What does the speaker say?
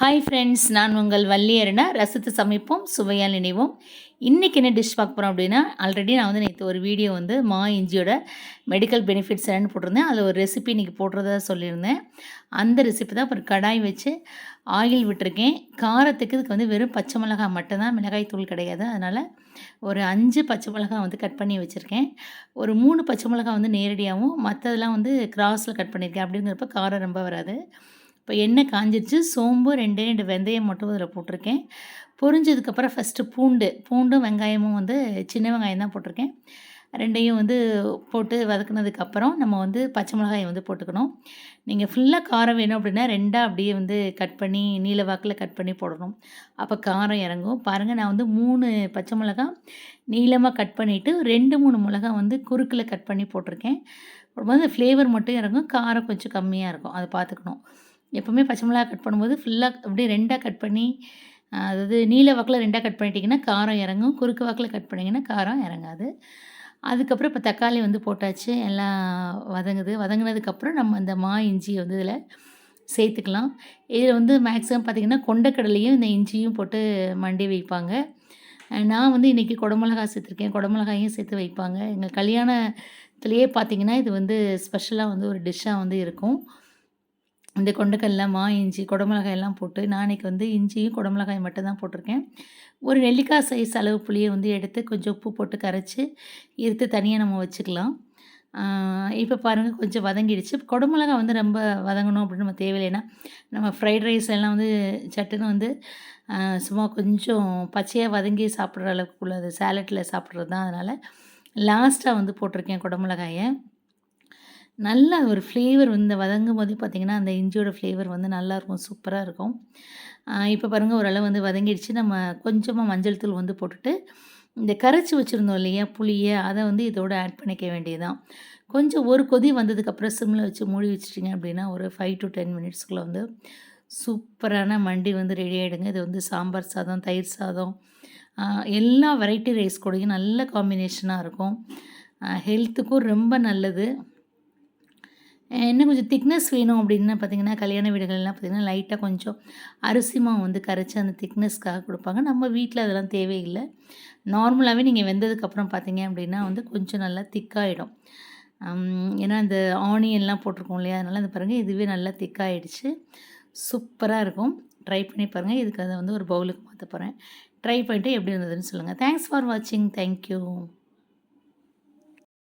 Hi friends நான் உங்கள் வள்ளியர்னா ரசத்து சமைப்போம் சுவையால் நினைவோம் இன்றைக்கி என்ன டிஷ் பார்க்க போகிறோம் அப்படின்னா ஆல்ரெடி நான் வந்து நேற்று ஒரு வீடியோ வந்து மா இஞ்சியோட மெடிக்கல் பெனிஃபிட்ஸ் என்னன்னு போட்டிருந்தேன். அதில் ஒரு ரெசிபி இன்றைக்கி போடுறதா சொல்லியிருந்தேன். அந்த ரெசிபி தான் அப்புறம் கடாய் வச்சு ஆயில் விட்டுருக்கேன். காரத்துக்கு இதுக்கு வந்து வெறும் பச்சை மிளகாய் மட்டும்தான் மிளகாய் தூள் கிடையாது. அதனால் ஒரு அஞ்சு பச்சை மிளகாய் வந்து கட் பண்ணி வச்சுருக்கேன். ஒரு மூணு பச்சை மிளகாய் வந்து நேரடியாகவும் மற்றதெல்லாம் வந்து கிராஸில் கட் பண்ணியிருக்கேன். அப்படிங்கிறப்ப காரம் ரொம்ப வராது. இப்போ எண்ணெய் காஞ்சிருச்சு சோம்பு ரெண்டே ரெண்டு வெந்தயம் மட்டும் இதில் போட்டிருக்கேன். பொரிஞ்சதுக்கப்புறம் ஃபஸ்ட்டு பூண்டு பூண்டும் வெங்காயமும் வந்து சின்ன வெங்காயம் தான் போட்டிருக்கேன். ரெண்டையும் வந்து போட்டு வதக்குனதுக்கப்புறம் நம்ம வந்து பச்சை மிளகாயை வந்து போட்டுக்கணும். நீங்கள் ஃபுல்லாக காரம் வேணும் அப்படின்னா ரெண்டாக அப்படியே வந்து கட் பண்ணி நீல வாக்கில் கட் பண்ணி போடணும். அப்போ காரம் இறங்கும். பாருங்கள் நான் வந்து மூணு பச்சை மிளகா நீளமாக கட் பண்ணிவிட்டு ரெண்டு மூணு மிளகா வந்து குறுக்கில் கட் பண்ணி போட்டிருக்கேன். போடும்போது ஃப்ளேவர் மட்டும் இறங்கும் காரம் கொஞ்சம் கம்மியாக இருக்கும். அதை பார்த்துக்கணும். எப்போவுமே பச்சை மிளகா கட் பண்ணும்போது ஃபுல்லாக அப்படியே ரெண்டாக கட் பண்ணி அதாவது நீல வாக்கில் ரெண்டாக கட் பண்ணிட்டிங்கன்னா காரம் இறங்கும் குறுக்கு வாக்கில் கட் பண்ணிங்கன்னா காரம் இறங்காது. அதுக்கப்புறம் இப்போ தக்காளி வந்து போட்டாச்சு எல்லாம் வதங்குது. வதங்கினதுக்கப்புறம் நம்ம அந்த மா இஞ்சியை வந்து இதில் சேர்த்துக்கலாம். இதில் வந்து மேக்ஸிமம் பார்த்திங்கன்னா கொண்டக்கடலையும் இந்த இஞ்சியும் போட்டு மண்டி வைப்பாங்க. நான் வந்து இன்றைக்கி குடமிளகாய் சேர்த்துருக்கேன். குடமிளகாயும் சேர்த்து வைப்பாங்க. எங்கள் கல்யாணத்துலேயே பார்த்திங்கன்னா இது வந்து ஸ்பெஷலாக வந்து ஒரு டிஷ்ஷாக வந்து இருக்கும். இந்த கொண்டக்கடல மா இஞ்சி குடமிளகாயெல்லாம் போட்டு போட்டு இன்றைக்கி வந்து இஞ்சியும் குடமிளகாய் மட்டும் தான் போட்டிருக்கேன். ஒரு நெல்லிக்காய் சைஸ் அளவு புளியை வந்து எடுத்து கொஞ்சம் உப்பு போட்டு கரைச்சி இருத்து தனியாக நம்ம வச்சுக்கலாம். இப்போ பாருங்கள் கொஞ்சம் வதங்கிடுச்சு. குடமிளகா வந்து ரொம்ப வதங்கணும் அப்படின்னு நம்ம தேவையில்லைன்னா நம்ம ஃப்ரைட் ரைஸ் எல்லாம் வந்து சட்டுன்னு வந்து சும்மா கொஞ்சம் பச்சையாக வதங்கி சாப்பிட்ற அளவுக்கு உள்ளது. சேலட்டில் சாப்பிட்றது தான் அதனால். லாஸ்ட்டாக வந்து போட்டிருக்கேன் குடமிளகாயை. நல்ல ஒரு ஃப்ளேவர் வந்து வதங்கும் போது பார்த்திங்கன்னா அந்த இஞ்சியோட ஃப்ளேவர் வந்து நல்லாயிருக்கும் சூப்பராக இருக்கும். இப்போ பாருங்கள் ஓரளவு வந்து வதங்கிடுச்சு. நம்ம கொஞ்சமாக மஞ்சள் தூள் வந்து போட்டுட்டு இந்த கரைச்சி வச்சுருந்தோம் இல்லையா புளியை அதை வந்து இதோடு ஆட் பண்ணிக்க வேண்டியதுதான். கொஞ்சம் ஒரு கொதி வந்ததுக்கப்புறம் சிம்மில் வச்சு மூடி வச்சிட்டிங்க அப்படின்னா ஒரு ஃபைவ் டு டென் மினிட்ஸ்க்குள்ளே வந்து சூப்பரான மண்டி வந்து ரெடி ஆகிடுங்க இது வந்து சாம்பார் சாதம் தயிர் சாதம் எல்லா வெரைட்டி ரைஸ் கூடயும் நல்ல காம்பினேஷனாக இருக்கும். ஹெல்த்துக்கும் ரொம்ப நல்லது. இன்னும் கொஞ்சம் திக்னஸ் வேணும் அப்படின்னா பார்த்தீங்கன்னா கல்யாண வீடுகள்லாம் பார்த்திங்கன்னா லைட்டாக கொஞ்சம் அரிசி மாவு வந்து கரைச்சி அந்த திக்னஸ்க்காக கொடுப்பாங்க. நம்ம வீட்டில் அதெல்லாம் தேவையில்லை. நார்மலாகவே நீங்கள் வெந்ததுக்கப்புறம் பார்த்தீங்க அப்படின்னா வந்து கொஞ்சம் நல்லா திக்காகிடும் ஏன்னா அந்த ஆனியன்லாம் போட்டிருக்கோம் இல்லையா? அதனால் அந்த பாருங்கள் இதுவே நல்லா திக்காகிடுச்சு சூப்பராக இருக்கும். ட்ரை பண்ணி பாருங்கள் இதுக்கு அதை வந்து ஒரு பவுலுக்கு மாற்ற போகிறேன் ட்ரை பண்ணிட்டு எப்படி இருந்ததுன்னு சொல்லுங்கள் தேங்க்ஸ் ஃபார் வாட்சிங் தேங்க்யூ